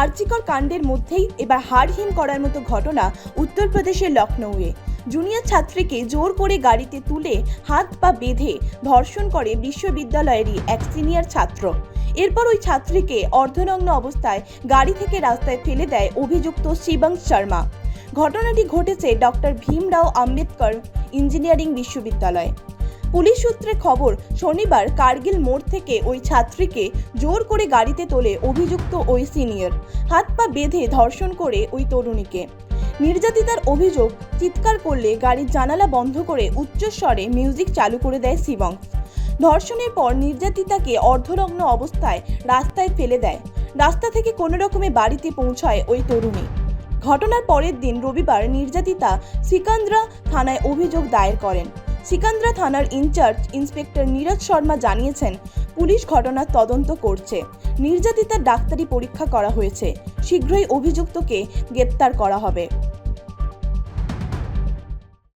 আর্চিকর কাণ্ডের মধ্যেই এবার হাড়হিম করার মতো ঘটনা উত্তরপ্রদেশের লখনৌয়ে। জুনিয়র ছাত্রীকে জোর করে গাড়িতে তুলে হাত পা বেঁধে ধর্ষণ করে বিশ্ববিদ্যালয়েরই এক সিনিয়র ছাত্র। এরপর ওই ছাত্রীকে অর্ধনগ্ন অবস্থায় গাড়ি থেকে রাস্তায় ফেলে দেয় অভিযুক্ত শিবং শর্মা। ঘটনাটি ঘটেছে ডক্টর ভীমরাও আম্বেদকর ইঞ্জিনিয়ারিং বিশ্ববিদ্যালয়ে। পুলিশ সূত্রে খবর, শনিবার কার্গিল মোড় থেকে ওই ছাত্রীকে জোর করে গাড়িতে তোলে অভিযুক্ত ওই সিনিয়র। হাত পা বেঁধে ধর্ষণ করে ওই তরুণীকে। নির্যাতিতার অভিযোগ চিৎকার করলে গাড়ির জানালা বন্ধ করে উচ্চস্বরে মিউজিক চালু করে দেয় শিবং ধর্ষণের পর নির্যাতিতাকে অর্ধনগ্ন অবস্থায় রাস্তায় ফেলে দেয়। রাস্তা থেকে কোনো রকমে বাড়িতে পৌঁছায় ওই তরুণী। ঘটনার পরের দিন রবিবার নির্যাতিতা সিকান্দ্রা থানায় অভিযোগ দায়ের করেন। সিকান্দ্রা থানার ইনচার্জ ইন্সপেক্টর নীরজ শর্মা জানিয়েছেন, পুলিশ ঘটনার তদন্ত করছে। নির্যাতিতার ডাক্তারি পরীক্ষা করা হয়েছে। শীঘ্রই অভিযুক্তকে গ্রেপ্তার করা হবে।